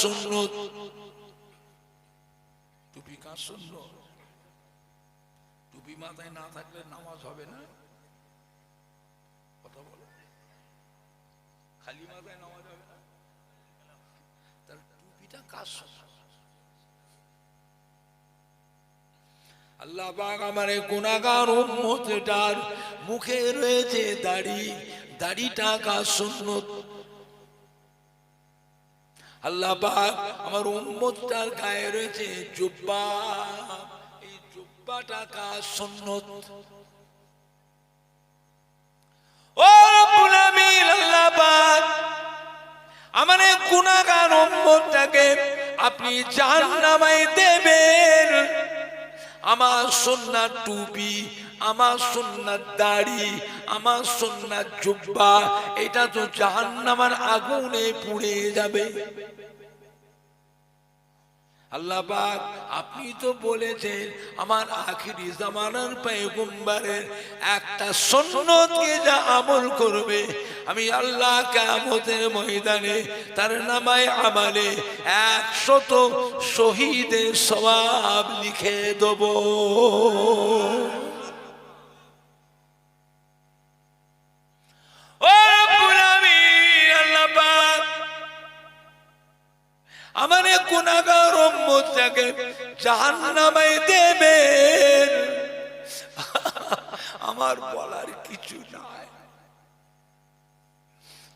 সুন্নত। টুপি কার সুন্নত? টুপি মাথায় না থাকলে নামাজ হবে না? কথা বলো। খালি মাথায় নামাজ হবে না? তাহলে টুপিটা কার সুন্নত? আল্লাহ পাক আমার উম্মতটার মুখে রয়েছে দাড়ি। দাড়িটা কার সুন্নত? আল্লাহ আমার উম্মতটার গায়ে রয়েছে জুব্বা। এই জুব্বাটা কার সুন্নত? ও রব্বুল আমিন আমার গুনাহগার দেবেন। আমার সোনার টুপি আমার সোনার দাড়ি, আমার সোনার জুব্বা, এটা তো জাহান্নামার আগুনে পুড়ে যাবে। আল্লাহ আপনি তো বলেছেন, আমার আখিরি জামানার পয়গম্বরের একটা সুন্নতকে যা আমল করবে, আমি আল্লাহ কিয়ামতের ময়দানে তার নামায় আমালে একশত শহীদের সওয়াব লিখে দেব। ও আমার গুনাগার উম্মতটাকে জাহান্নামে দেবেন। আমার বলার কিছু নাই।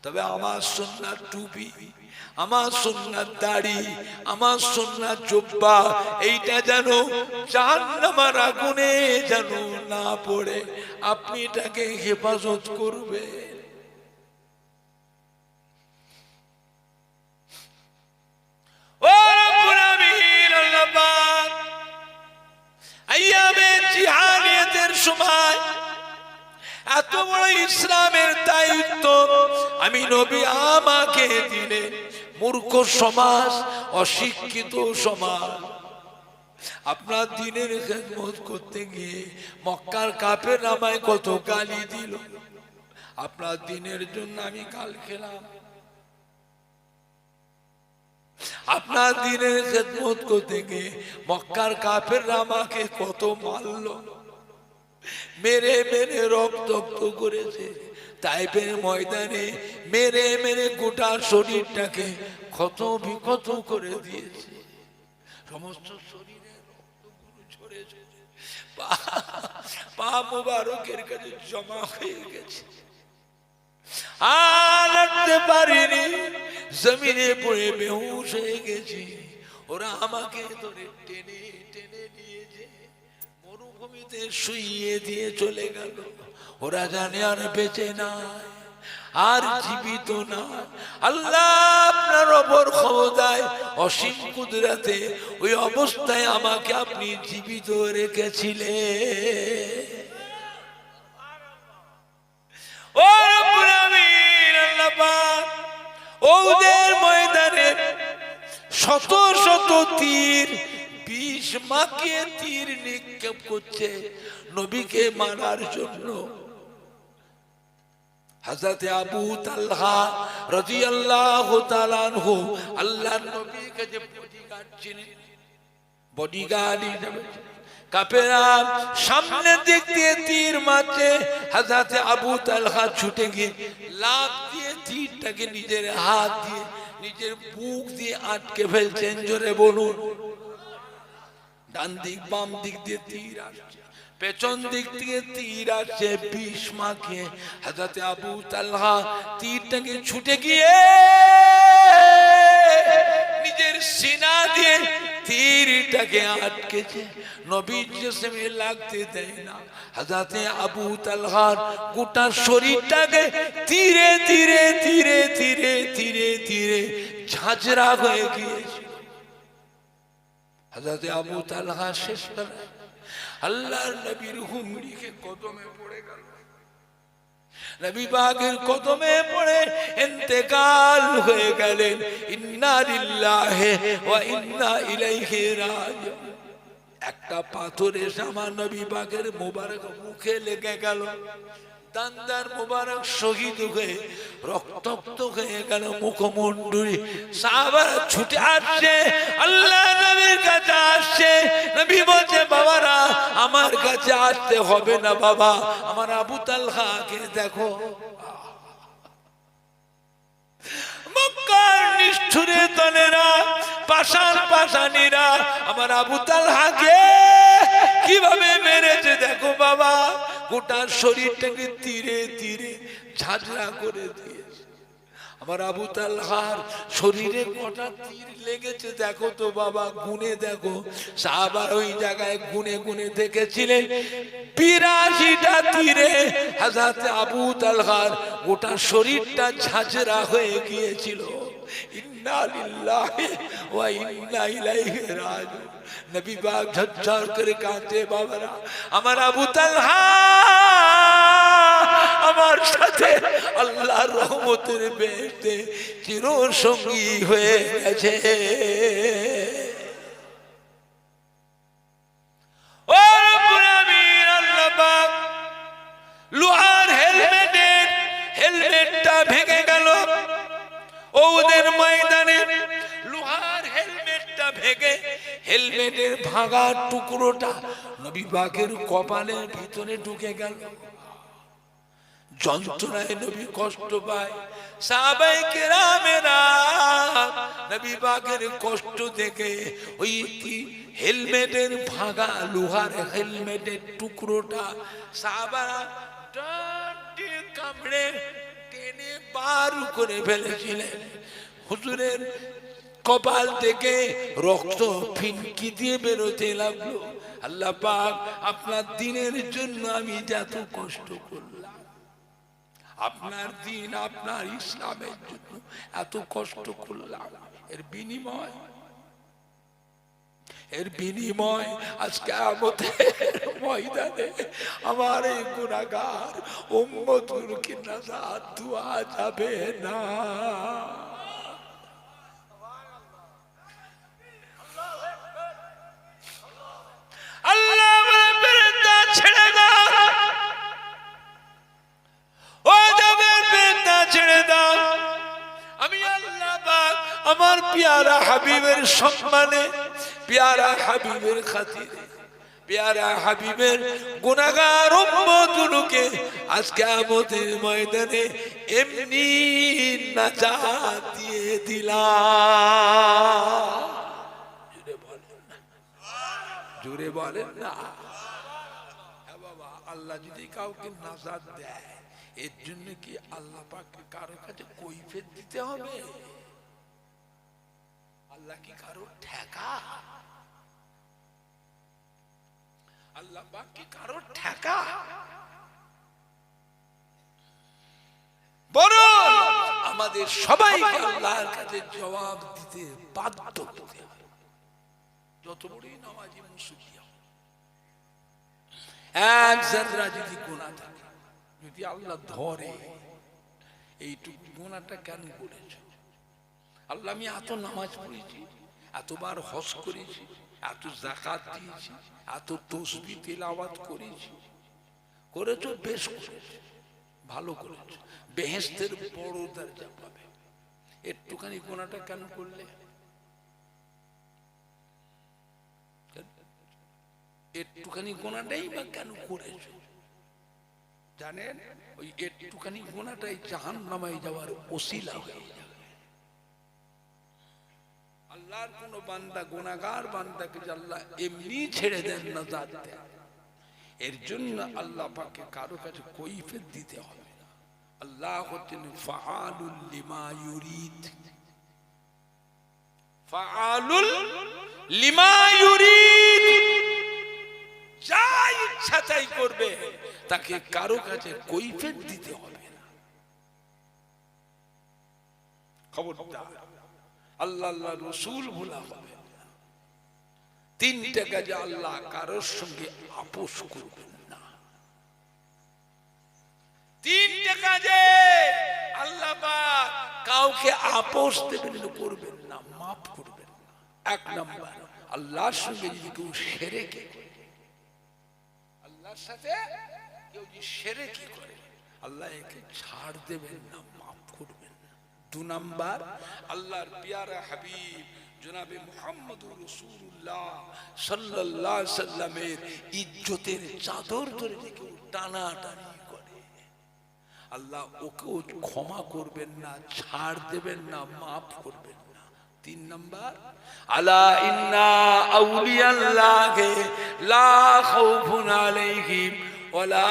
তবে আমার সোনার টুপি, আমার সোনার দাড়ি, আমার সোনার জব্বা, এইটা যেন জাহান্নামার আগুনে যেন না পড়ে, আপনি এটাকে হেফাজত করবেন। ও রব্বুল সময় এত বড় ইসলামের দায়িত্ব আমি নবী আমাকে দিলে, মূর্খ সমাজ, অশিক্ষিত সমাজ। আপনার দিনের খেদমত করতে গিয়ে মক্কার কাপের নামায় কত গালি দিল। আপনার দিনের জন্য আমি কাল খেলাম। আপনার দিনের খেদমত করতে গিয়ে মক্কার কাপের আমাকে কত মারল। মেরে মেরে রক্ত করেছে। তাইপের ময়দানে মেরে মেরে গোটা শরীরটাকে ক্ষত বিক্ষত করে দিয়েছে। সমস্ত শরীরে রক্তগুলো ঝরে পা মুবারকের কাছে জমা হয়ে গেছে। আর হাঁটতে পারিনি জমিনে পড়ে বেহুশ হয়ে গেছি। ওরা আমাকে ধরে টেনে টেনে নিয়েছে মরুভূমিতে শুইয়ে দিয়ে চলে গেল। ওরা জানে আর বেঁচে নাই, আর জীবিত না আল্লাহ আপনার ওপর ক্ষমতায় অসীম কুদরাতে ওই অবস্থায় আমাকে আপনি জীবিত রেখেছিলেন। আল্লাহ ময়দানে শত শত তীর বিষ মাখিয়ে তীর নিক্ষেপ করছে নবীকে মারার জন্য। হাজরতে আবু তালহা আনহু আল্লাহর নবীকে যে বডিগার্ড ছিলেন বডিগার্ড হিসেবে কাপেরা সামনের দিক দিয়ে তীর মারছে। হাজাতে আবু তালহা ছুটে গিয়ে লাভ দিয়ে তীরটাকে নিজের হাত দিয়ে, নিজের বুক দিয়ে আটকে ফেলছেন। জোরে বলুন। ডান দিক, বাম দিক দিয়ে তীর আসছে। পেছন দিক থেকে তীর আসছে বিষ হাজাতে আবু তালহা তীরটাকে ছুটে গিয়ে নিজের সিনা দিয়ে তীরটাকে আটকেছে। নবীর লাগতে দেয় না। হাজাতে আবু তালহার গোটা শরীরটাকে ধীরে ধীরে ধীরে ধীরে ধীরে ধীরে ঝাঁঝরা হয়ে গিয়েছে। হাজাতে আবু তালহা শেষ বেলায় আল্লাহর নবীর হুমড়িকে কদমে পড়ে গেল। কদমে পড়ে হয়ে গেলেন। একটা পাথর এসে আমার নবী মোবারক মুখে লেগে গেল। দান্দার মুবারক শহীদ হয়ে, রক্তাক্ত হয়ে গেল মুখমন্ডুরি সাহাবারা ছুটে আসছে, আল্লাহ নবীর কাছে আসছে। নবী বলছে, বাবারা, আমার কাছে আসতে হবে না বাবা। আমার আবু তালহাকে দেখো? মক্কার নিষ্ঠুরে তনেরা পাশান পাশানিরা আমার আবু তালহাকে কীভাবে মেরেছে দেখো বাবা, গোটা শরীরটাকে তীরে তীরে ঝাঁঝরা করে দিয়েছে। আমার আবু তালহার শরীরে কটা তীর লেগেছে, দেখো তো বাবা, গুনে দেখো। সাহাবার ওই জায়গায় গুনে গুনে দেখেছিলেন। বিরাশিটা তীরে হাজাতে আবু তালহার গোটা শরীরটা ঝাঁঝরা হয়ে গিয়েছিল। আমার আবু তালহা আমার সাথে আল্লাহর রহমতের বেতে চির সঙ্গী হয়ে গেছে। আল্লাহ লোহার হেলমেটের হেলমেটটা ভেঙে গেল। ওদের ময়দানে লোহার হেলমেটটা ভেঙে হেলমেটের ভাঙা টুকরোটা নবী বাঘের কপালের ভিতরে ঢুকে গেল। যন্ত্রণায় নবী কষ্ট পায়। সাহাবাই কেরামেরা নবী বাঘের কষ্ট দেখে ওই হেলমেটের ভাঙা লোহার হেলমেটের টুকরোটা সাহাবারা ডান দিয়ে কামড়ে টেনে বার করে ফেলেছিলেন। হুজুরের কপাল থেকে রক্ত ফিনকি দিয়ে বেরোতে লাগল। আল্লাহ পাক, আপনার দিনের জন্য আমি যত কষ্ট করলাম। আপনার দিন আপনার ইসলামের জন্য এত কষ্ট করলাম। এর বিনিময় এর বিনিময় আজকে আমাদের ময়দানে আমার এই গুণাগার উম্মতুরকে নাজাত দোয়া যাবে না। হাবিবের সম্মানে, পিয়ারা হাবিবের খাতিরে, পেয়ারা হাবিবের গুনাগার উম্মতগুলোকে আজকে আমাদের ময়দানে এমনি নাজাত দিয়ে দিলাম। জুড়ে বলেন না। হ্যাঁ বাবা, আল্লাহ যদি কাউকে নাজাত দেয়, এর জন্য কি আল্লাহ পাককে কারও কাছে কৈফেত দিতে হবে? আল্লাহ কি কারও ঠেকা? আল্লাহ পাক কি কারও ঠেকা? আমাদের সবাইকে আল্লাহর কাছে জবাব দিতে বাধ্য হতে হবে। যত বড়ই নামাজি এক জাররা যদি গোনা থাকে যদি আল্লাহ ধরে এইটুকু গোনাটা কেন করেছ? আল্লাহ, আমি এত নামাজ পড়েছি, এতবার হস করেছি, এত জাকাত দিয়েছি, এত তসবি তেলাওয়াত করেছি। করেছ, বেশ করেছ, ভালো করেছ। বেহেস্তের বড় দরজা পাবে। একটুখানি গোনাটা কেন করলে? একটুখানি গোনাটাই বা কেন করেছ? জানেন, ওই একটুখানি গোনাটাই জাহান নামাই যাওয়ার ওসিলা হয়ে যাবে আল্লাহর কোন বান্দা গুনাহগার বান্দাকে যে আল্লাহ এমনি ছেড়ে দেন না জাত দেন। এর জন্য আল্লাহ পাকে কারও কাছে কৈফিয়ত দিতে হবে আল্লাহ হচ্ছেন ফাআলুল লিমা ইউরিদ। ফাআলুল লিমা ইউরিদ। যা ইচ্ছা তাই করবে। তাকে কারও কাছে কৈফিয়ত দিতে হবে না। খবরদার। আল্লাহ আল্লাহ রসুল ভোলা হবে। তিনটা কাজে আল্লাহ কারোর সঙ্গে আপোষ করবেন না তিনটা কাজে আল্লাহ কাউকে আপোষ দেবেন করবেন না, মাফ করবেন না এক নম্বর, আল্লাহর সঙ্গে যদি কেউ সেরে কে আল্লাহর সাথে কেউ যদি সেরে কি করে, আল্লাহ একে ছাড় দেবেন না নাম্বার, আল্লাহর পিয়ারা হাবিব জনাবে সাল্লামের ইজ্জতের চাদর ধরে কেউ টানাটানি করে। আল্লাহ ওকেও ক্ষমা করবেন না, ছাড় দেবেন না, মাফ করবেন না। তিন নাম্বার, আলা ইন্না আউলিয়াল্লাহে লা খাউফুন আলাইহিম ওয়ালা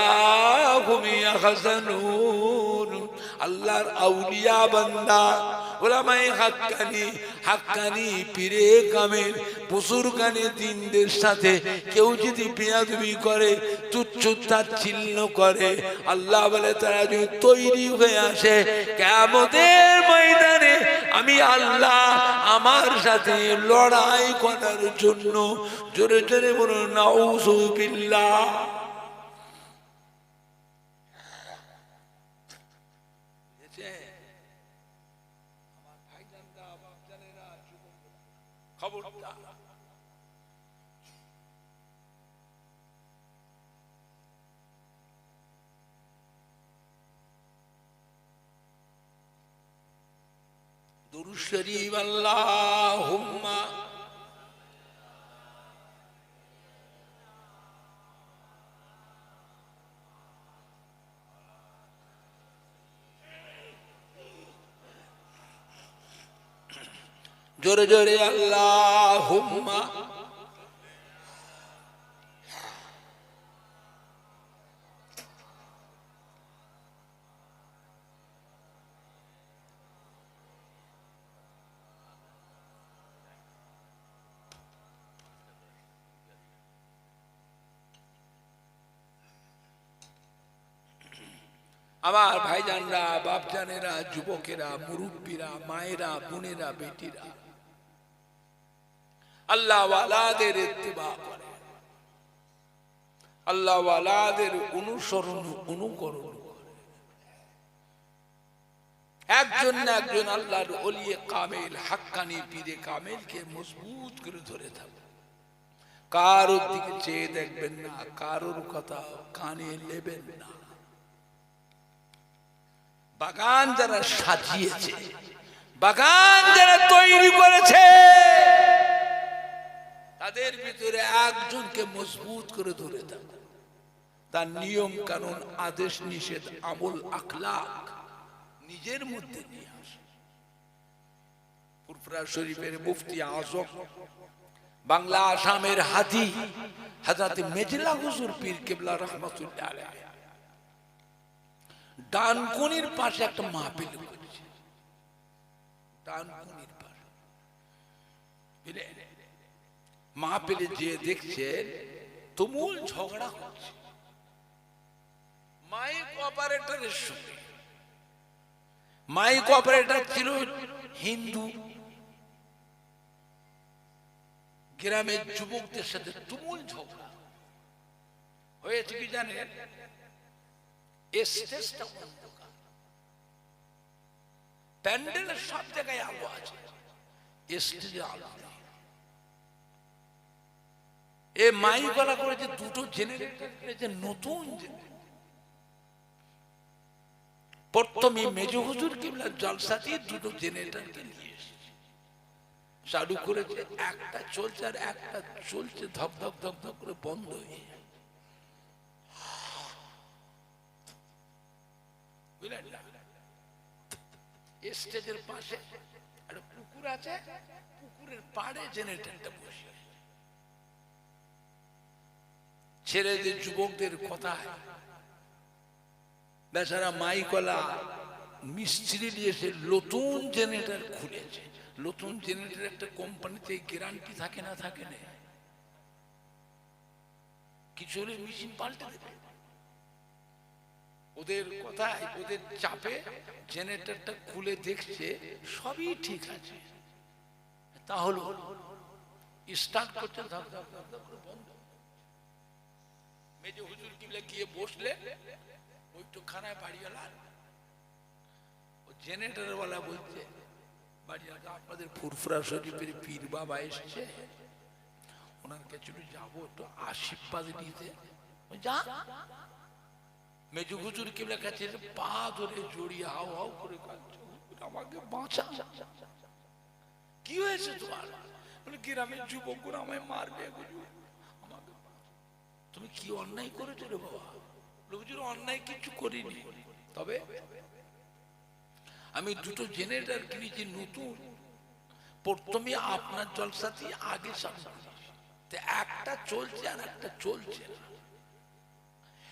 হুম ইয়াহজানুন। আল্লাহর আউলিয়া বান্দা, ওলামায়ে হাক্কানি হাক্কানি পীরে কামেল, বুজুর্গানে দিনদের সাথে কেউ যদি বেয়াদবি করে তুচ্ছ তাচ্ছিল্য করে, আল্লাহ বলে, তারা যদি তৈরি হয়ে আসে কেমতের ময়দানে আমি আল্লাহ আমার সাথে লড়াই করার জন্য জোরে জোরে বলুন নাউজুবিল্লাহ খবরদার দুরুদ শরীফ আল্লাহুম্মা। জোরে জোরে আল্লাহুম্মা। আমার ভাইজানরা, বাপজানেরা, যুবকেরা, মুরব্বীরা, মায়েরা, বোনেরা, বেটিরা। আল্লাহ ওয়ালাদের ইত্তেবা করে। আল্লাহ ওয়ালাদের অনুসরণ, অনুকরণ করে। একজন না একজন আল্লাহর অলিয়ে কামেল, হাক্কানি পীরে কামেলকে মজবুত করে ধরে থাকবে কারোর দিকে চেয়ে দেখবেন না, কারোর কথা কানে নেবেন না। বাগান যারা সাজিয়েছে, বাগান যারা তৈরি করেছে, তাদের ভিতরে একজনকে মজবুত করে ধরে থাকো তার নিয়ম কানুন, আদেশ নিষেধ, আমল আখলাক নিজের মধ্যে নিয়ে আসে। ফুরফুরা শরীফের মুফতি আজম, বাংলা আসামের হাতি হাজাতে মেজলা হুজুর পীর কেবলা রহমতুল্লাহ আলাইহি। ডানকুনির পাশে একটা মাহফিল করেছে। ডানকুনির পাশে। মাহফিলে যে দেখছেন তুমুল ঝগড়া হচ্ছে মাইক অপারেটরের সঙ্গে। মাইক অপারেটর ছিল হিন্দু। গ্রামের যুবকদের সাথে তুমুল ঝগড়া। হয়েছে কি জানেন? প্যান্ডেলের সব জায়গায় আলো আছে এ মাই দুটো জেনারেটর নতুন। প্রথমে মেজ হুজুর কিংবা জলসাতে দুটো জেনারেটরকে নিয়ে এসেছে চালু করেছে, একটা চলছে আর একটা চলছে, ধপ ধপ ধপ ধপ করে বন্ধ হয়ে যায়। বুঝলেন? না? স্টেজের পাশে একটা পুকুর আছে, পুকুরের পাড়ে জেনারেটরটা বসে ছেলেদের, যুবকদের কথায় বেচারা মাইকলা মিস্ত্রি দিয়ে সে নতুন জেনারেটর খুলেছে। নতুন জেনারেটর একটা কোম্পানিতে গ্যারান্টি থাকে না থাকে না? কিছু হলে মেশিন পাল্টে দেবে। ওদের কথায় ওদের চাপে জেনারেটরটা খুলে দেখছে, সবই ঠিক আছে। তাহলে স্টার্ট করতে ধক ধক ধক ধক করে বন্ধ। মেজে হুজুর কিবলে গিয়ে বসলে ওইটু খানায় বাড়িওয়ালা ও জেনারেটর ওয়ালা বলছে, বাড়িওয়ালা, আপনাদের ফুরফুরা শরীফের পীর বাবা এসছে। ওনার কাছে যাব, একটু আশীর্বাদ নিতে। যা। মেজু হুজুর কিবলা কাছে, পা ধরে জড়িয়ে হাও হাও করে কাঁদছে। আমাকে বাঁচা কি হয়েছে তোমার? বলে, গ্রামের যুবকরা আমায় মারবে তুমি কি অন্যায় করেছ রে বাবা? হুজুর, অন্যায় কিছু করিনি। তবে আমি দুটো জেনারেটর কিনেছি নতুন। প্রথমে আপনার জলসাতে আগে সামনে একটা চলছে আর একটা চলছে না।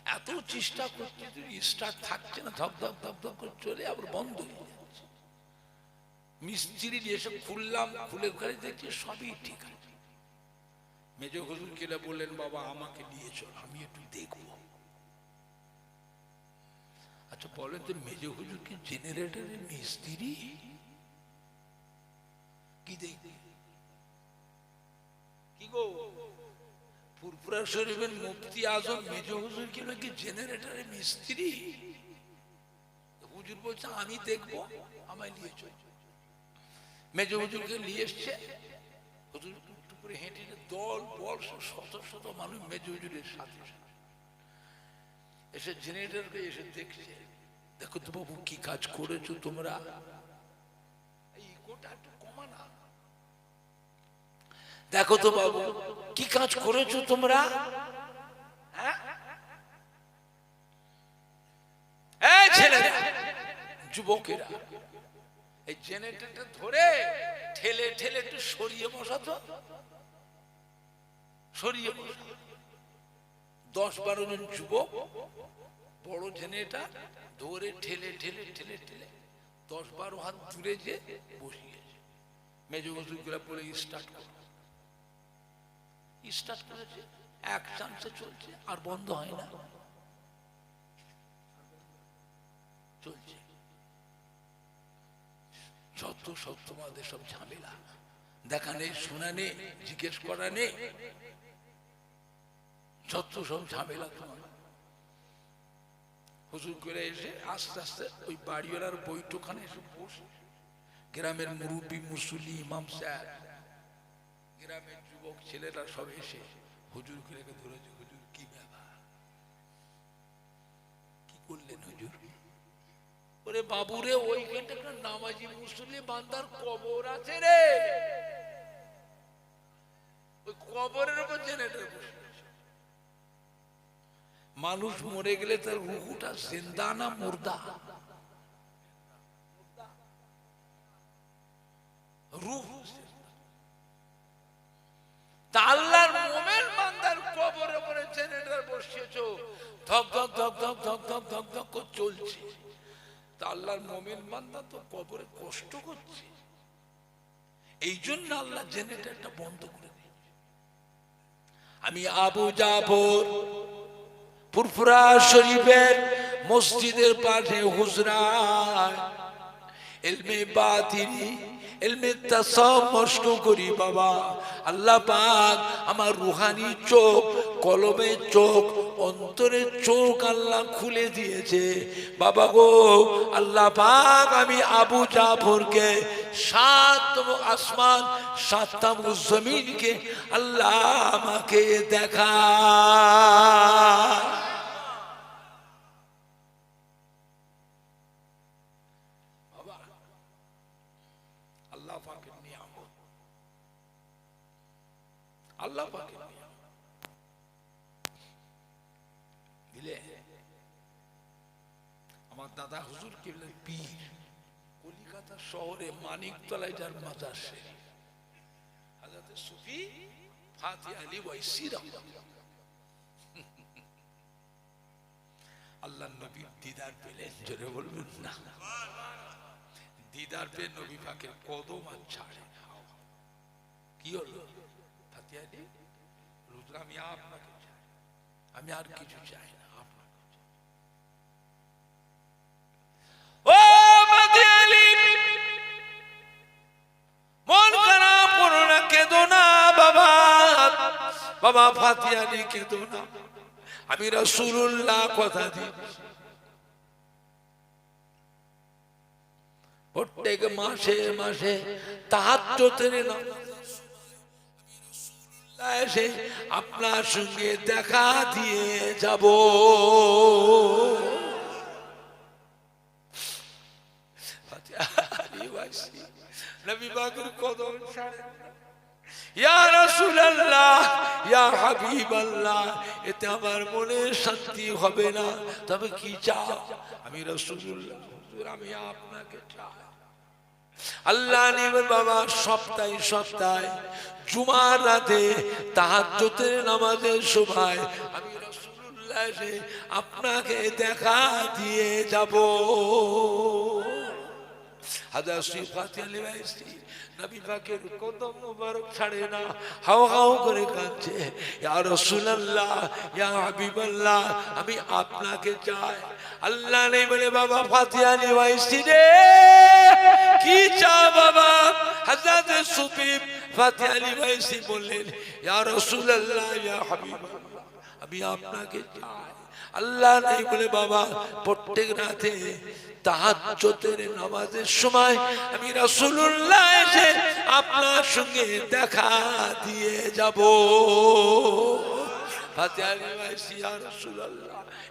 এত চেষ্টা যদি স্টার্ট থাকছে না, ধপ ধপ ধপ ধপ করে চলে আবার বন্ধ হয়ে যাচ্ছে। মিস্ত্রি এসে খুললাম, খুলে ঘরে দেখছি সবই ঠিক আছে। মেজ হুজুর কেলে বললেন, বাবা, আমাকে নিয়ে চল, আমি একটু দেখব। আচ্ছা বলেন তো, মেজ হুজুর কি জেনারেটরের মিস্ত্রি? কি দেখবে? কি গো? ফুরফুরা শরীফের মুফতি আজম মেজ হুজুর কি নাকি জেনারেটরের মিস্ত্রি? হুজুর বলছে, আমি দেখব, আমায় নিয়ে চল। মেজ হুজুরকে নিয়ে এসছে। হুজুর টুকটুক করে হেঁটে দল, বল শত শত মানুষ মেজ হুজুরের সাথে। এসে জেনারেটরকে এসে দেখছে, দেখো তো বাবু, কি কাজ করেছ তোমরা? এই না দেখো তো বাবু, কি কাজ করেছ তোমরা? হ্যাঁ? যুবকেরা, এই জেনারেটরটা ধরে ঠেলে ঠেলে একটু সরিয়ে বসাতো সরিয়ে বসা। দশ বারো জন যুবক, বড় জেনেটা ধরে ঠেলে ঠেলে ঠেলে ঠেলে দশ বারো হাত দূরে যে বসিয়েছে মেজ বসুগুলা বলে স্টার্ট করো। স্টার্ট করেছে, এক চান্সে চলছে, আর বন্ধ হয় না। চলছে। সব সব ঝামেলা। দেখা নেই, শোনা নেই, জিজ্ঞেস করা নেই। সব ঝামেলা তোমার। হুজুর করে এসে আস্তে আস্তে ওই বাড়িওয়ালার বৈঠকখানে এসে বসে। গ্রামের মুরব্বী মুসুলি ইমাম সাহেব গ্রামের যুবক ছেলেরা সব এসে হুজুর করে ধরেছে হুজুর, কি ব্যাপার? কি করলেন হুজুর? ওরে বাবুরে, ওইখানটা একটা নামাজি বান্দার কবর আছে রে। ওই কবরের উপর জেনারেটর বসে মানুষ মরে গেলে তার রুহুটা জিন্দা না মুর্দা? রুহ আল্লাহর মোমেন বান্দা তো কবরে কষ্ট করছে। এই জন্য আল্লাহ জেনারেটরটা বন্ধ করে আমি আবু জাফর ফুরফুরা শরীফের মসজিদের পাশে মস্ক করি বাবা। আল্লাহ পাক আমার রুহানি চোখ কলমের চোখ অন্তরের চোখ আল্লাহ খুলে দিয়েছে। বাবা গো, আল্লাহ পাক আমি আবু জাফরকে সাতম আসমান, সাতম জমিনকে আল্লাহ আমাকে দেখা বাবা আল্লাহ পাকের নিয়ামত আল্লাহ পাকের নিয়ামত দিলে আমার দাদা হুজুর কেবল পীর। কলিকাতা শহরে মানিকতলায় যার মাজার সে হাজরতে সুফি ফাতি আলী ওয়াইসিরা আল্লাহ নবী দিদার পেলেন জোরে বলবেন না। দিদার পে নবী পাকের কদম আর ছাড়ে। কি হলো? ফাতিয়া দি রুদ্র, আমি আপনাকে আমি আর কিছু চাই না। বাবা ফাতিয়া নিয়ে কেঁদো না। আমি রসুল্লাহ কথা দিই। প্রত্যেক মাসে মাসে তাহার চোতের এসে আপনার সঙ্গে দেখা দিয়ে যাব। নবী বাগুর কদম ছাড়েন। এতে আমার মনে শান্তি হবে না। তবে কি চাও? আমি রাসূলুল্লাহ, হুজুর, আমি আপনাকে চাই। আল্লাহ বাবা, সপ্তাহে সপ্তাহে, জুমার রাতে নামাজের আমি রাসূলুল্লাহ এসে আপনাকে দেখা দিয়ে যাব। হাজার ছাড়ে না। হাও হাও করে কাঁদছে, ইয়া আমি আপনাকে চাই। আল্লাহ নেই বলে, বাবা ফাতিহা লিবাইছি রে, কি চা বাবা? হযরত সুফিব ফাতিহা লিবাইছি বললেন, ইয়া রাসূলুল্লাহ আমি আপনাকে চাই। আল্লাহ নেই বলে বাবা, প্রত্যেক রাতে তাহাজ্জুদের নামাজের সময় আমি রাসূলুল্লাহ এসে আপনার সঙ্গে দেখা দিয়ে যাব।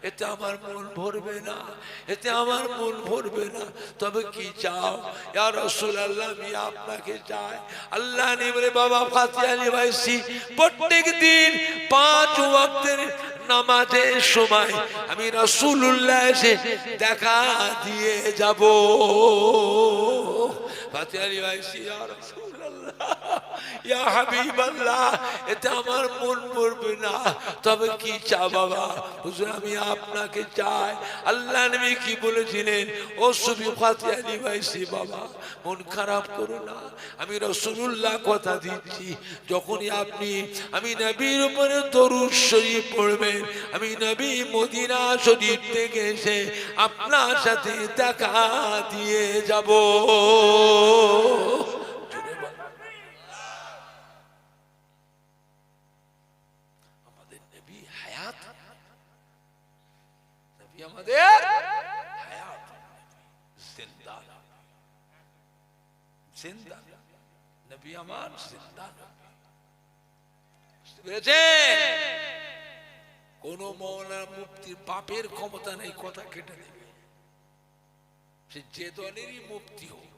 এতে আমার মন ভরবে না, এতে আমার মন ভরবে না। তবে কি চাও? ইয়া আল্লাহ আমি আপনাকে চাই। আল্লাহ নেবরে বাবা ফাতিহা লিবাইছি প্রত্যেক দিন পাঁচ ওয়াক্তের নামাজের সময় আমি রাসূলুল্লাহ এসে দেখা দিয়ে যাব। ভাতিয়ারি ভাই রাসূলুল্লাহ ইয়া এতে আমার মন পড়বে না। তবে কি চা বাবা? হুজুর, আমি আপনাকে চাই। আল্লাহ নবী কি বলেছিলেন? ও সুবি ফাতিহা লিবাইছি বাবা, মন খারাপ করো না। আমি রাসূলুল্লাহ কথা দিচ্ছি, যখনই আপনি, আমি নবীর উপরে দরুদ শরীফ পড়বেন, আমি নবী মদিনা শরীফ থেকে এসে আপনার সাথে দেখা দিয়ে যাব। আমার জিন্দা বুঝতে? কোন মৌলানা মুক্তির পাপের ক্ষমতা নেই, কথা কেটে দেবে। সে যে দলেরই মুক্তি হোক,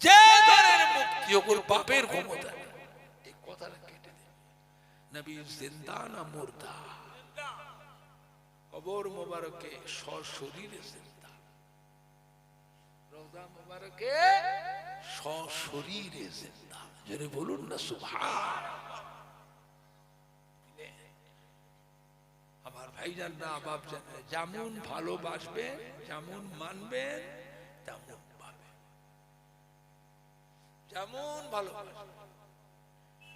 যে দলের মুক্তি হোক, ওর পাপের ক্ষমতা এই কথাটা কেটে দেবে। নবী জিন্দা না মুর্দা? কবর মোবারকে সশরীরে জিন্দা। রোজা মোবারকে। সশরীরে জিন্দা। বলুন না আমার না বাপ যেমন ভালোবাসবেন যেমন মানবেন তেমন পাবেন যেমন ভালোবাসবেন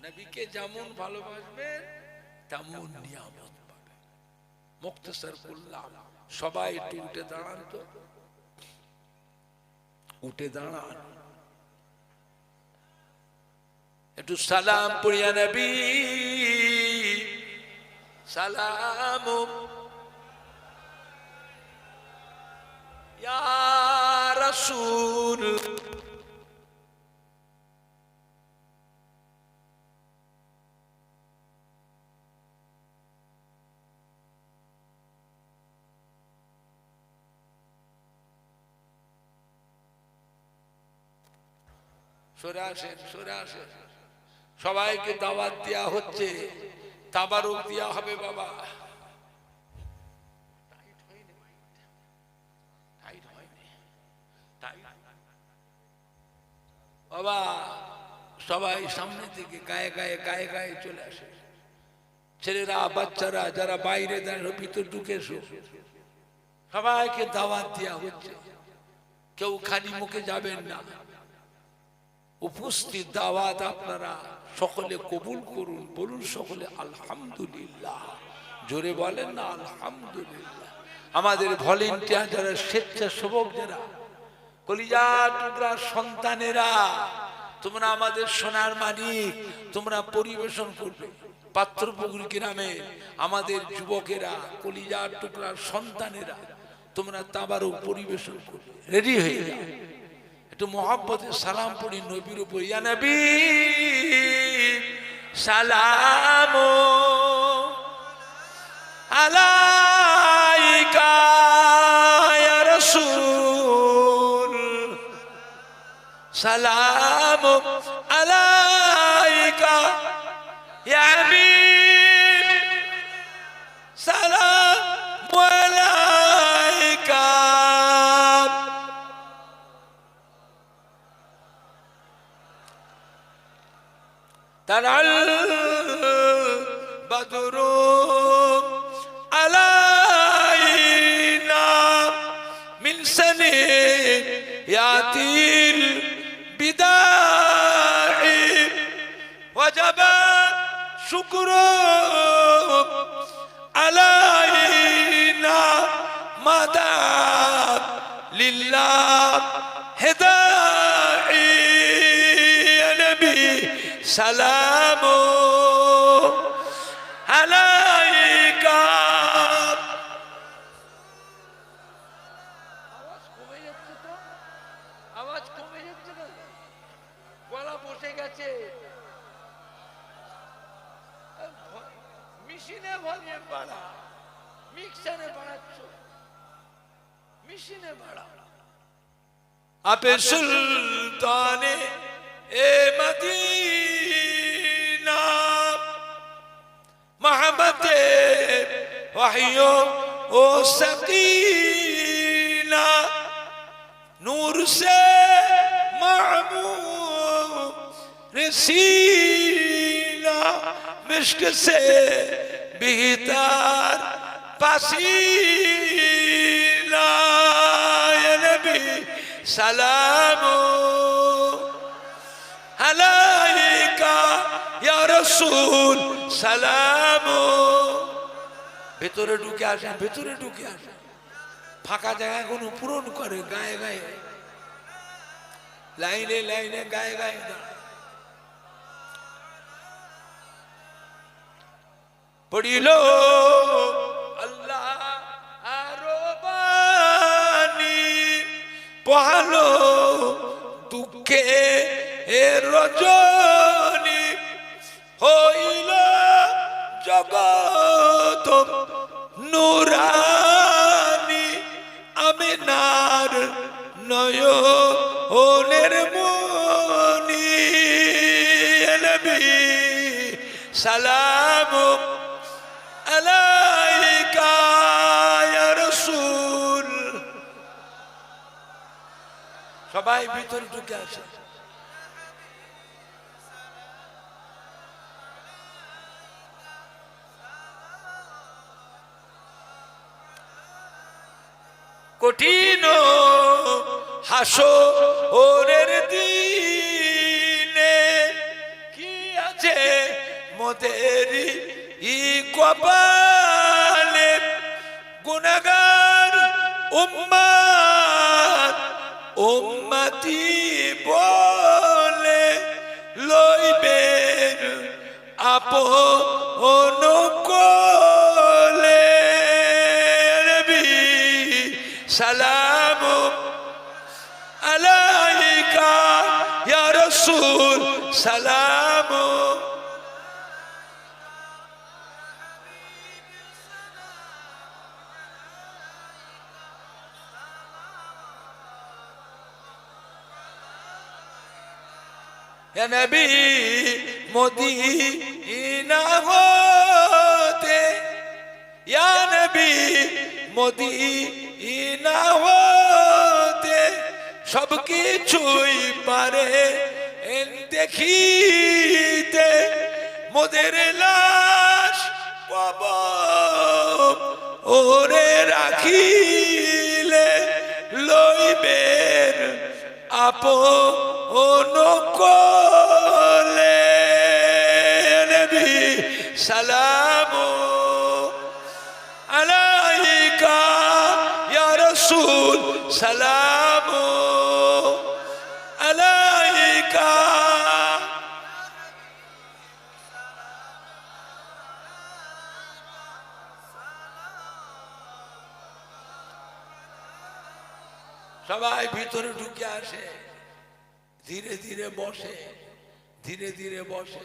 নবীকে যেমন ভালোবাসবেন তেমন নিয়ামত পাবেন মুক্তসর করলাম সবাই একটু উঠে দাঁড়ান তো। উঠে দাঁড়ান। একটু সালাম পড়িয়া নবী। সালাম। ইয়া রাসূল। সরে আসেন সরে আসেন। সবাইকে দাওয়াত দেওয়া হচ্ছে। তাবারক দেওয়া হবে বাবা। বাবা সবাই সামনে থেকে গায়ে গায়ে গায়ে গায়ে চলে আসে। ছেলেরা বাচ্চারা যারা বাইরে দাঁড়িয়ে ভিতর ঢুকে সবাইকে দাওয়াত দেওয়া হচ্ছে। কেউ খালি মুখে যাবেন না। উপস্থিত দাওয়াত আপনারা সকলে কবুল করুন, বলুন সকলে আলহামদুলিল্লাহ। জোরে বলেন না, আলহামদুলিল্লাহ। আমাদের ভলেন্টিয়ার যারা, স্বেচ্ছাসেবক যারা কলিজা টুকরা সন্তানেরা, তোমরা আমাদের সোনার মালিক তোমরা পরিবেশন করবে। পাত্রপুকুর গ্রামে আমাদের যুবকেরা, কলিজার টুকরার সন্তানেরা, তোমরা তাবারও পরিবেশন করবে। রেডি হয়ে একটু মোহাম্মতে সালাম পড়ি নবীর উপর, ইয়া নবী, সালাম আলাইকা ইয়া সালাম আলাইকা ইয়া হাবিব, সালাম طلع البدر علينا من سنياتي البداع وجب شكر علينا ما دام لله هداعي يا نبي সালামো আলাইকা। গলা বসে গেছে। মেশিনে ভলিউম বাড়া মিক্সারে বাড়াচ্ছ মেশিনে বাড়া। আপে সুলতানে এ মদিনা محبت وحی و سکینہ نور سے معمور رسیلہ مشک سے بہتر پسیلہ یا نبی سلام علیہ রাসূল, সালাম। ভেতরে ঢুকে আসেন ভেতরে ঢুকে আসেন ফাঁকা জায়গাগুলো পূরণ করে, গায়ে গায়ে। লাইনে লাইনে, গায়ে গায়ে। পড়িল আল্লাহ আরও বাণী পহালো দুঃখে এ রজনী হইল জগত নুরানি আমি নার নয় ওনের মনি সালাম সবাই ভিতরে ঢুকে আসে। কঠিন হাসো ওরের দিনে কি আছে মোদের ই কপালে? গুণগার উম্মাত উম্মতি বলে লইবেন। আপন সালাম নবী মদিনা হতে ইয়া নবী মদিনা হতে সব কিছুই পারে। দেখিতে মোদের লাশ পাব ওরে রাখিলে লইবেন আপন কোলে। নবী, সালাম আলাইকা, ইয়া রাসূল, সালাম সবাই ভিতরে ঢুকে আসে। ধীরে ধীরে বসে ধীরে ধীরে বসে।